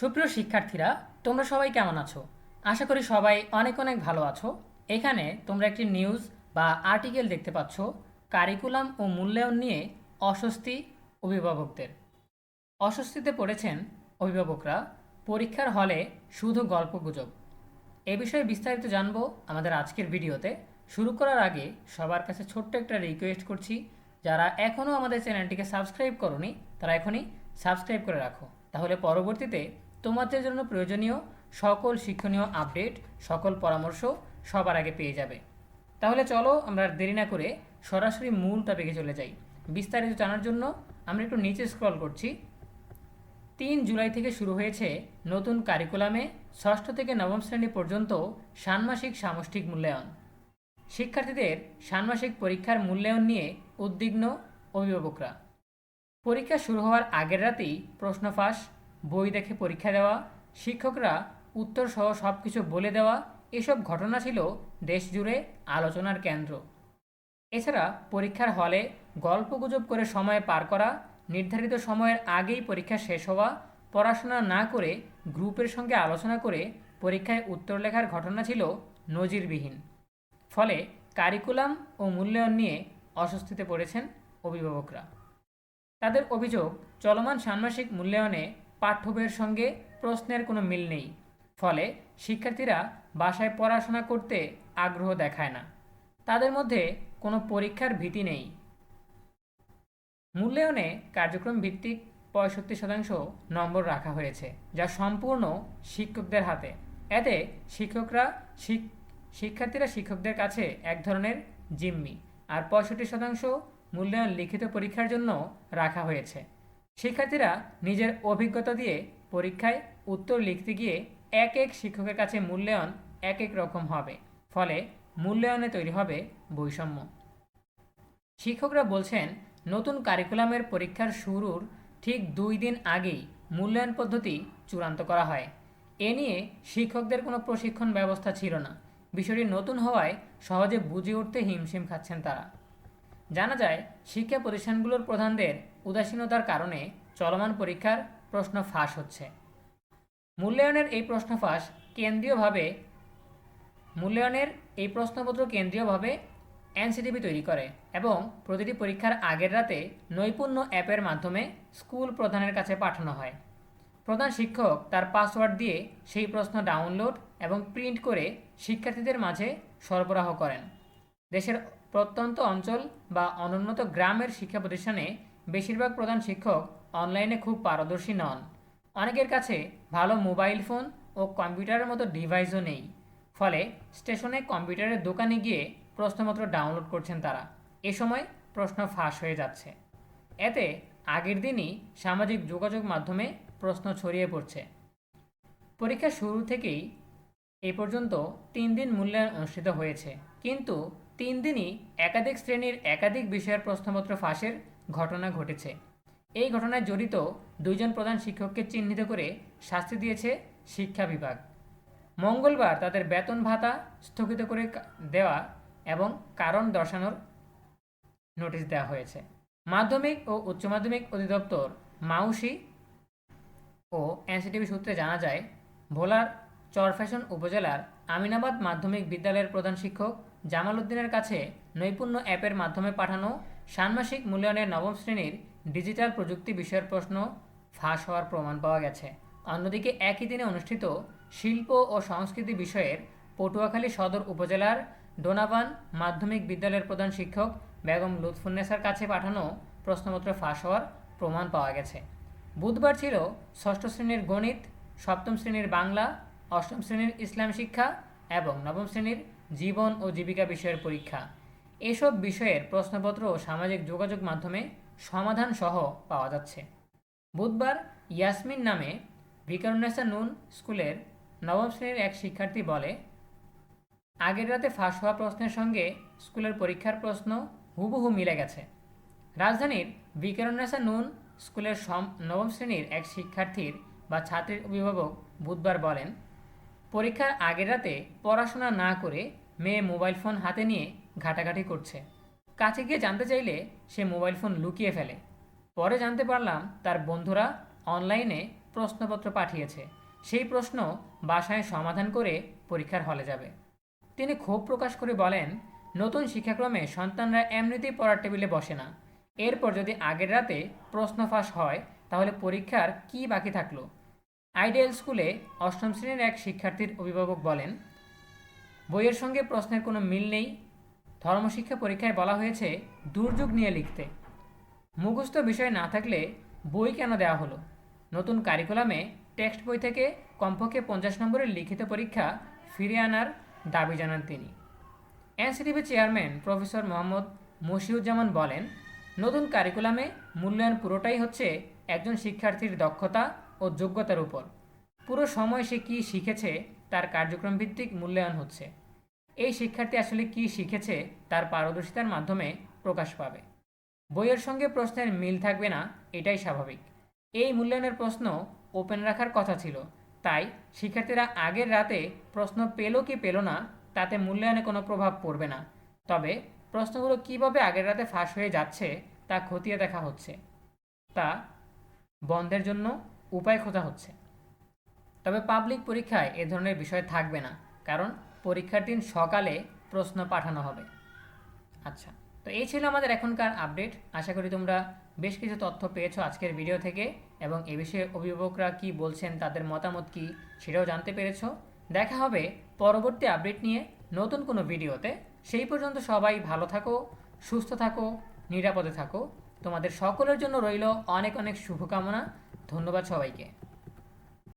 সুপ্রিয় শিক্ষার্থীরা, তোমরা সবাই কেমন আছো? আশা করি সবাই অনেক অনেক ভালো আছো। এখানে তোমরা একটি নিউজ বা আর্টিকেল দেখতে পাচ্ছ কারিকুলাম ও মূল্যায়ন নিয়ে অস্বস্তি অভিভাবকদের। অস্বস্তিতে পড়েছেন অভিভাবকরা। পরীক্ষার হলে শুধু গল্পগুজব এ বিষয়ে বিস্তারিত জানব আমাদের আজকের ভিডিওতে। শুরু করার আগে সবার কাছে ছোট্ট একটা রিকোয়েস্ট করছি, যারা এখনও আমাদের চ্যানেলটিকে সাবস্ক্রাইব করনি, তারা এখনই সাবস্ক্রাইব করে রাখো। তাহলে পরবর্তীতে তোমাদের জন্য প্রয়োজনীয় সকল শিক্ষণীয় আপডেট, সকল পরামর্শ সবার আগে পেয়ে যাবে। তাহলে চলো আমরা দেরি না করে সরাসরি মূল টপিকে চলে যাই। বিস্তারিত জানার জন্য আমরা একটু নিচে স্ক্রল করছি। তিন জুলাই থেকে শুরু হয়েছে নতুন কারিকুলামে ষষ্ঠ থেকে নবম শ্রেণি পর্যন্ত ষান্মাসিক সামষ্টিক মূল্যায়ন। শিক্ষার্থীদের ষান্মাসিক পরীক্ষার মূল্যায়ন নিয়ে উদ্বিগ্ন অভিভাবকরা। পরীক্ষা শুরু হওয়ার আগের রাতেই প্রশ্ন ফাঁস বই দেখে পরীক্ষা দেওয়া, শিক্ষকরা উত্তর সহ সব কিছু বলে দেওয়া, এসব ঘটনা ছিল দেশ জুড়ে আলোচনার কেন্দ্র। এছাড়া পরীক্ষার হলে গল্পগুজব করে সময় পার করা, নির্ধারিত সময়ের আগেই পরীক্ষা শেষ হওয়া, পড়াশোনা না করে গ্রুপের সঙ্গে আলোচনা করে পরীক্ষায় উত্তর লেখার ঘটনা ছিল নজিরবিহীন। ফলে কারিকুলাম ও মূল্যায়ন নিয়ে অস্বস্তিতে পড়েছেন অভিভাবকরা। তাদের অভিযোগ, চলমান ষান্মাসিক মূল্যায়নে পাঠ্য বইয়ের সঙ্গে প্রশ্নের কোনো মিল নেই। ফলে শিক্ষার্থীরা বাসায় পড়াশোনা করতে আগ্রহ দেখায় না। তাদের মধ্যে কোনো পরীক্ষার ভীতি নেই। মূল্যায়নে কার্যক্রম ভিত্তিক পঁয়ষট্টি শতাংশ নম্বর রাখা হয়েছে, যা সম্পূর্ণ শিক্ষকদের হাতে। এতে শিক্ষকরা শিক্ষার্থীরা শিক্ষকদের কাছে এক ধরনের জিম্মি, আর পঁয়ষট্টি শতাংশ মূল্যায়ন লিখিত পরীক্ষার জন্য রাখা হয়েছে। শিক্ষার্থীরা নিজের অভিজ্ঞতা দিয়ে পরীক্ষায় উত্তর লিখতে গিয়ে এক এক শিক্ষকের কাছে মূল্যায়ন এক এক রকম হবে। ফলে মূল্যায়নে তৈরি হবে বৈষম্য। শিক্ষকরা বলছেন, নতুন কারিকুলামের পরীক্ষার শুরুর ঠিক দুই দিন আগেই মূল্যায়ন পদ্ধতি চূড়ান্ত করা হয়। এ নিয়ে শিক্ষকদের কোনো প্রশিক্ষণ ব্যবস্থা ছিল না। বিষয়টি নতুন হওয়ায় সহজে বুঝে উঠতে হিমশিম খাচ্ছেন তারা। জানা যায়, শিক্ষা প্রতিষ্ঠানগুলোর প্রধানদের উদাসীনতার কারণে চলমান পরীক্ষার প্রশ্ন ফাঁস হচ্ছে। মূল্যায়নের এই প্রশ্ন ফাঁস কেন্দ্রীয়ভাবে, মূল্যায়নের এই প্রশ্নপত্র কেন্দ্রীয়ভাবে এনসিটিভি তৈরি করে এবং প্রতিটি পরীক্ষার আগের রাতে নৈপুণ্য অ্যাপের মাধ্যমে স্কুল প্রধানের কাছে পাঠানো হয়। প্রধান শিক্ষক তার পাসওয়ার্ড দিয়ে সেই প্রশ্ন ডাউনলোড এবং প্রিন্ট করে শিক্ষার্থীদের মাঝে সরবরাহ করেন। দেশের প্রত্যন্ত অঞ্চল বা অনুন্নত গ্রামের শিক্ষা প্রতিষ্ঠানে বেশিরভাগ প্রধান শিক্ষক অনলাইনে খুব পারদর্শী নন। অনেকের কাছে ভালো মোবাইল ফোন ও কম্পিউটারের মতো ডিভাইসও নেই। ফলে স্টেশনে কম্পিউটারের দোকানে গিয়ে প্রশ্নপত্র ডাউনলোড করছেন তারা। এ সময় প্রশ্ন ফাঁস হয়ে যাচ্ছে। এতে আগের দিনই সামাজিক যোগাযোগ মাধ্যমে প্রশ্ন ছড়িয়ে পড়ছে। পরীক্ষা শুরু থেকেই এ পর্যন্ত তিন দিন মূল্যায়ন অনুষ্ঠিত হয়েছে। কিন্তু তিন দিনই একাধিক শ্রেণির একাধিক বিষয়ের প্রশ্নপত্র ফাঁসের ঘটনা ঘটেছে। এই ঘটনায় জড়িত দুইজন প্রধান শিক্ষককে চিহ্নিত করে শাস্তি দিয়েছে শিক্ষা বিভাগ। মঙ্গলবার তাদের বেতন ভাতা স্থগিত করে দেওয়া এবং কারণ দর্শানোর নোটিশ দেওয়া হয়েছে। মাধ্যমিক ও উচ্চ মাধ্যমিক অধিদপ্তর মাউসি ও এনসিটিভি সূত্রে জানা যায়, ভোলার চরফ্যাশন উপজেলার আমিনাবাদ মাধ্যমিক বিদ্যালয়ের প্রধান শিক্ষক জামাল উদ্দিনের কাছে নৈপুণ্য অ্যাপের মাধ্যমে পাঠানো ষান্মাসিক মূল্যায়নের নবম শ্রেণির ডিজিটাল প্রযুক্তি বিষয়ের প্রশ্ন ফাঁস হওয়ার প্রমাণ পাওয়া গেছে। অন্যদিকে একই দিনে অনুষ্ঠিত শিল্প ও সংস্কৃতি বিষয়ের পটুয়াখালী সদর উপজেলার ডোনাবান মাধ্যমিক বিদ্যালয়ের প্রধান শিক্ষক বেগম লুৎফুন্নেসার কাছে পাঠানো প্রশ্নপত্র ফাঁস হওয়ার প্রমাণ পাওয়া গেছে। বুধবার ছিল ষষ্ঠ শ্রেণির গণিত, সপ্তম শ্রেণির বাংলা অষ্টম শ্রেণির ইসলাম শিক্ষা এবং নবম শ্রেণির জীবন ও জীবিকা বিষয়ের পরীক্ষা। এসব বিষয়ের প্রশ্নপত্র ও সামাজিক যোগাযোগ মাধ্যমে সমাধান সহ পাওয়া যাচ্ছে। বুধবার ইয়াসমিন নামে ভিকারুন্নেসা নুন স্কুলের নবম শ্রেণির এক শিক্ষার্থী বলে, আগের রাতে ফাঁস হওয়া প্রশ্নের সঙ্গে স্কুলের পরীক্ষার প্রশ্ন হুবহু মিলে গেছে। রাজধানীর বিকেরুন্নেসা নুন স্কুলের সম- নবম শ্রেণির এক শিক্ষার্থীর বা ছাত্রীর অভিভাবক বুধবার বলেন পরীক্ষার আগের রাতে পড়াশোনা না করে মেয়ে মোবাইল ফোন হাতে নিয়ে ঘাটাঘাটি করছে। কাছে গিয়ে জানতে চাইলে সে মোবাইল ফোন লুকিয়ে ফেলে। পরে জানতে পারলাম তার বন্ধুরা অনলাইনে প্রশ্নপত্র পাঠিয়েছে। সেই প্রশ্ন বাসায় সমাধান করে পরীক্ষার হলে যাবে। তিনি ক্ষোভ প্রকাশ করে বলেন, নতুন শিক্ষাক্রমে সন্তানরা এমনিতেই পড়ার টেবিলে বসে না। এরপর যদি আগের রাতে প্রশ্ন ফাঁস হয়, তাহলে পরীক্ষার কি বাকি থাকল? আইডিয়াল স্কুলে অষ্টম শ্রেণির এক শিক্ষার্থীর অভিভাবক বলেন, বইয়ের সঙ্গে প্রশ্নের কোনো মিল নেই। ধর্মশিক্ষা পরীক্ষায় বলা হয়েছে, দুর্যোগ নিয়ে লিখতে। মুখস্থ বিষয় না থাকলে বই কেন দেওয়া হলো? নতুন কারিকুলামে টেক্সট বই থেকে কমপক্ষে পঞ্চাশ নম্বরের লিখিত পরীক্ষা ফিরিয়ে আনার দাবি জানান তিনি। NCTB chairman professor Mohammad Mashiuzzaman বলেন, নতুন কারিকুলামে মূল্যায়ন পুরোটাই হচ্ছে একজন শিক্ষার্থীর দক্ষতা ও যোগ্যতার উপর। পুরো সময় সে কী শিখেছে তার কার্যক্রম ভিত্তিক মূল্যায়ন হচ্ছে। এই শিক্ষার্থী আসলে কী শিখেছে তার পারদর্শিতার মাধ্যমে প্রকাশ পাবে। বইয়ের সঙ্গে প্রশ্নের মিল থাকবে না, এটাই স্বাভাবিক। এই মূল্যায়নের প্রশ্ন ওপেন রাখার কথা ছিল। তাই শিক্ষার্থীরা আগের রাতে প্রশ্ন পেল কি পেল না, তাতে মূল্যায়নে কোনো প্রভাব পড়বে না। তবে প্রশ্নগুলো কীভাবে আগের রাতে ফাঁস হয়ে যাচ্ছে তা খতিয়ে দেখা হচ্ছে। তা বন্ধের জন্য উপায় খোঁজা হচ্ছে। তবে পাবলিক পরীক্ষায় এ ধরনের বিষয় থাকবে না, কারণ পরীক্ষার দিন সকালে প্রশ্ন পাঠানো হবে। আচ্ছা তো এই ছিল আমাদের এখনকার আপডেট আশা করি তোমরা বেশ কিছু তথ্য পেয়েছ আজকের ভিডিও থেকে, এবং এ বিষয়ে অভিভাবকরা কি বলছেন, তাদের মতামত কি, সেটাও জানতে পেরেছ। দেখা হবে পরবর্তী আপডেট নিয়ে নতুন কোনো ভিডিওতে সেই পর্যন্ত সবাই ভালো থাকো, সুস্থ থাকো, নিরাপদে থাকো। তোমাদের সকলের জন্য রইল অনেক অনেক শুভকামনা। ধন্যবাদ সবাইকে।